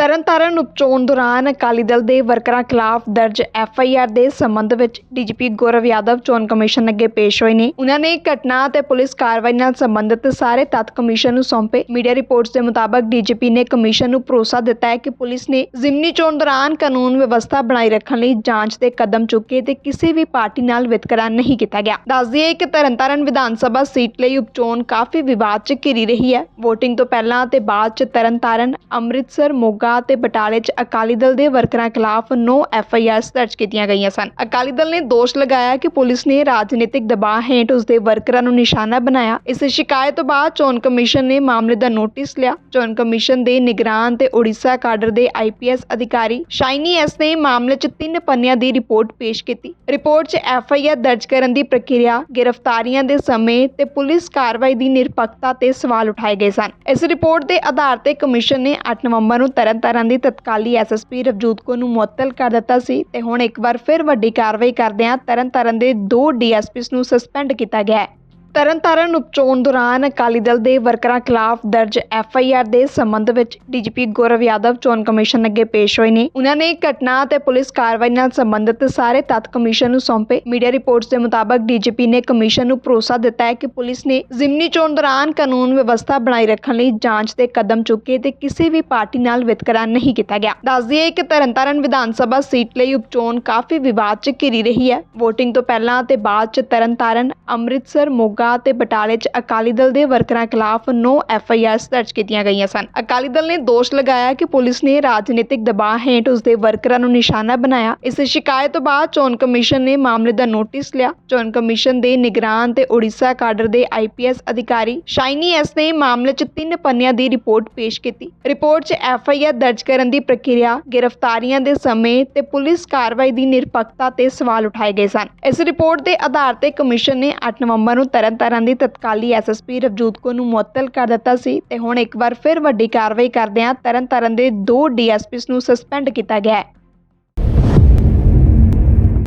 ਤਰਨਤਾਰਨ ਉਪਚੋਣ ਦੌਰਾਨ ਅਕਾਲੀ ਦਲ ਦੇ ਵਰਕਰਾਂ ਖਿਲਾਫ ਦਰਜ ਐਫ ਆਈ ਆਰ ਦੇ ਸੰਬੰਧ ਵਿੱਚ ਡੀਜੀਪੀ ਗੌਰਵ ਯਾਦਵ ਚੋਣ ਕਮਿਸ਼ਨ ਅੱਗੇ ਪੇਸ਼ ਹੋਏ ਨੇ। ਉਹਨਾਂ ਨੇ ਘਟਨਾ ਅਤੇ ਪੁਲਿਸ ਕਾਰਵਾਈ ਨਾਲ ਸੰਬੰਧਿਤ ਸਾਰੇ ਤੱਥ ਕਮਿਸ਼ਨ ਨੂੰ ਸੌਂਪੇ। ਮੀਡੀਆ ਰਿਪੋਰਟਸ ਦੇ ਮੁਤਾਬਕ ਡੀਜੀਪੀ ਨੇ ਕਮਿਸ਼ਨ ਨੂੰ ਭਰੋਸਾ ਦਿੱਤਾ ਹੈ ਕਿ ਪੁਲਿਸ ਨੇ ਜ਼ਿਮਨੀ ਚੋਣ ਦੌਰਾਨ ਕਾਨੂੰਨ ਵਿਵਸਥਾ ਬਣਾਈ ਰੱਖਣ ਲਈ ਜਾਂਚ ਦੇ ਕਦਮ ਚੁੱਕੇ ਤੇ ਕਿਸੇ ਵੀ ਪਾਰਟੀ ਨਾਲ ਵਿਤਕਰਾ ਨਹੀਂ ਕੀਤਾ ਗਿਆ। ਦੱਸ ਦਈਏ ਕਿ ਤਰਨਤਾਰਨ ਵਿਧਾਨ ਸਭਾ ਸੀਟ ਲਈ ਉਪਚੋਣ ਕਾਫੀ ਵਿਵਾਦ 'ਚ ਘਿਰੀ ਰਹੀ ਹੈ। VOTING ਤੋਂ ਪਹਿਲਾਂ ਤੇ ਬਾਅਦ 'ਚ ਤਰਨਤਾਰਨ, ਅੰਮ੍ਰਿਤਸਰ, ਮੋਗਾ ਤੇ ਬਟਾਲੇ 'ਚ ਅਕਾਲੀ ਦਲ ਦੇ ਵਰਕਰਾਂ ਖਿਲਾਫ 9 ਐਫ ਆਈ ਆਰ ਦਰਜ ਕੀਤੀਆਂ ਗਈਆਂ ਸਨ। ਅਕਾਲੀ ਦਲ ਨੇ ਦੋਸ਼ ਲਗਾਇਆ ਕਿ ਪੁਲਿਸ ਨੇ ਰਾਜਨੀਤਿਕ ਦਬਾਅ ਹੇਠ ਉਸ ਦੇ ਵਰਕਰਾਂ ਨੂੰ ਨਿਸ਼ਾਨਾ ਬਣਾਇਆ। ਇਸ ਸ਼ਿਕਾਇਤ ਤੋਂ ਬਾਅਦ ਚੋਣ ਕਮਿਸ਼ਨ ਨੇ ਮਾਮਲੇ ਦਾ ਨੋਟਿਸ ਲਿਆ। ਚੋਣ ਕਮਿਸ਼ਨ ਦੇ ਨਿਗਰਾਨ ਤੇ ਉੜੀਸਾ ਕਾਡਰ ਦੇ ਆਈਪੀਐਸ ਅਧਿਕਾਰੀ ਸ਼ਾਈਨੀ ਐਸ ਨੇ ਮਾਮਲੇ 'ਚ ਤਿੰਨ ਪੰਨਿਆਂ ਦੀ ਰਿਪੋਰਟ ਪੇਸ਼ ਕੀਤੀ। ਰਿਪੋਰਟ 'ਚ ਐਫ ਆਈ ਆਰ ਦਰਜ ਕਰਨ ਦੀ ਪ੍ਰਕਿਰਿਆ, ਗ੍ਰਿਫਤਾਰੀਆਂ ਦੇ ਸਮੇਂ ਤੇ ਪੁਲਿਸ ਕਾਰਵਾਈ ਦੀ ਨਿਰਪੱਖਤਾ ਤੇ ਸਵਾਲ ਉਠਾਏ ਗਏ ਸਨ। ਇਸ ਰਿਪੋਰਟ ਦੇ ਆਧਾਰ ਤੇ ਕਮਿਸ਼ਨ ਨੇ 8 ਨਵੰਬਰ ਨੂੰ ਤਰਨਤਾਰਨ ਦੀ ਤਤਕਾਲੀ ਐਸਐਸਪੀ ਰਵਜੋਤ ਕੌਰ ਨੂੰ ਮੁਅੱਤਲ ਕਰ ਦਿੱਤਾ ਸੀ ਤੇ ਹੁਣ ਇੱਕ ਵਾਰ ਫਿਰ ਵੱਡੀ ਕਾਰਵਾਈ ਕਰਦਿਆਂ ਤਰਨਤਾਰਨ ਦੇ ਦੋ ਡੀਐਸਪੀਸ ਨੂੰ ਸਸਪੈਂਡ ਕੀਤਾ ਗਿਆ ਹੈ। ਤਰਨਤਾਰਨ ਉਪਚੋਣ ਦੌਰਾਨ ਅਕਾਲੀ ਦਲ ਦੇ ਵਰਕਰਾਂ ਖਿਲਾਫ ਦਰਜ ਐਫ ਆਈ ਆਰ ਦੇ ਸੰਬੰਧ ਵਿੱਚ ਡੀਜੀਪੀ ਗੌਰਵ ਯਾਦਵ ਚੋਣ ਕਮਿਸ਼ਨ ਅੱਗੇ ਪੇਸ਼ ਹੋਏ ਨੇ। ਉਹਨਾਂ ਨੇ ਘਟਨਾ ਅਤੇ ਪੁਲਿਸ ਕਾਰਵਾਈ ਨਾਲ ਸੰਬੰਧਿਤ ਸਾਰੇ ਤੱਥ ਕਮਿਸ਼ਨ ਨੂੰ ਸੌਂਪੇ। ਮੀਡੀਆ ਰਿਪੋਰਟਸ ਦੇ ਮੁਤਾਬਕ ਡੀਜੀਪੀ ਨੇ ਕਮਿਸ਼ਨ ਨੂੰ ਭਰੋਸਾ ਦਿੱਤਾ ਹੈ ਕਿ ਪੁਲਿਸ ਨੇ ਜ਼ਿਮਨੀ ਚੋਣ ਦੌਰਾਨ ਕਾਨੂੰਨ ਵਿਵਸਥਾ ਬਣਾਈ ਰੱਖਣ ਲਈ ਜਾਂਚ ਦੇ ਕਦਮ ਚੁੱਕੇ ਤੇ ਕਿਸੇ ਵੀ ਪਾਰਟੀ ਨਾਲ ਵਿਤਕਰਾ ਨਹੀਂ ਕੀਤਾ ਗਿਆ। ਦੱਸ ਦਈਏ ਕਿ ਤਰਨਤਾਰਨ ਵਿਧਾਨ ਸਭਾ ਸੀਟ ਲਈ ਉਪਚੋਣ ਕਾਫੀ ਵਿਵਾਦ 'ਚ ਘਿਰੀ ਰਹੀ ਹੈ। VOTING ਤੋਂ ਪਹਿਲਾਂ ਤੇ ਬਾਅਦ 'ਚ ਤਰਨਤਾਰਨ, ਅੰਮ੍ਰਿਤਸਰ, ਮੋਗਾ ਤੇ ਬਟਾਲੇ 'ਚ ਅਕਾਲੀ ਦਲ ਦੇ ਵਰਕਰਾਂ ਖਿਲਾਫ 9 ਐਫ ਆਈ ਆਰ ਦਰਜ ਕੀਤੀਆਂ ਗਈਆਂ ਸਨ। ਅਕਾਲੀ ਦਲ ਨੇ ਦੋਸ਼ ਲਗਾਇਆ ਕਿ ਪੁਲਿਸ ਨੇ ਰਾਜਨੀਤਿਕ ਦਬਾਅ ਹੇਠ ਉਸ ਦੇ ਵਰਕਰਾਂ ਨੂੰ ਨਿਸ਼ਾਨਾ ਬਣਾਇਆ। ਇਸ ਸ਼ਿਕਾਇਤ ਤੋਂ ਬਾਅਦ ਚੋਣ ਕਮਿਸ਼ਨ ਨੇ ਮਾਮਲੇ ਦਾ ਨੋਟਿਸ ਲਿਆ। ਚੋਣ ਕਮਿਸ਼ਨ ਦੇ ਨਿਗਰਾਨ ਤੇ ਉੜੀਸਾ ਕਾਡਰ ਦੇ ਆਈਪੀਐਸ ਅਧਿਕਾਰੀ ਸ਼ਾਈਨੀ ਐਸ ਨੇ ਮਾਮਲੇ 'ਚ ਤਿੰਨ ਪੰਨਿਆਂ ਦੀ ਰਿਪੋਰਟ ਪੇਸ਼ ਕੀਤੀ। ਰਿਪੋਰਟ 'ਚ ਐਫ ਆਈ ਆਰ ਦਰਜ ਕਰਨ ਦੀ ਪ੍ਰਕਿਰਿਆ, ਗ੍ਰਿਫਤਾਰੀਆਂ ਦੇ ਸਮੇਂ ਤੇ ਪੁਲਿਸ ਕਾਰਵਾਈ ਦੀ ਨਿਰਪੱਖਤਾ ਤੇ ਸਵਾਲ ਉਠਾਏ ਗਏ ਸਨ। ਇਸ ਰਿਪੋਰਟ ਦੇ ਆਧਾਰ ਤੇ ਕਮਿਸ਼ਨ ਨੇ 8 ਨਵੰਬਰ ਨੂੰ ਤਰਨਤਾਰਨ ਦੀ ਤਤਕਾਲੀ ਐਸਐਸਪੀ ਰਵਜੋਤ ਕੌਰ ਨੂੰ ਮੁਅੱਤਲ ਕਰ ਦਿੱਤਾ ਸੀ ਤੇ ਹੁਣ ਇੱਕ ਵਾਰ ਫਿਰ ਵੱਡੀ ਕਾਰਵਾਈ ਕਰਦਿਆਂ ਤਰਨਤਾਰਨ ਦੇ ਦੋ ਡੀਐਸਪੀਸ ਨੂੰ ਸਸਪੈਂਡ ਕੀਤਾ ਗਿਆ ਹੈ।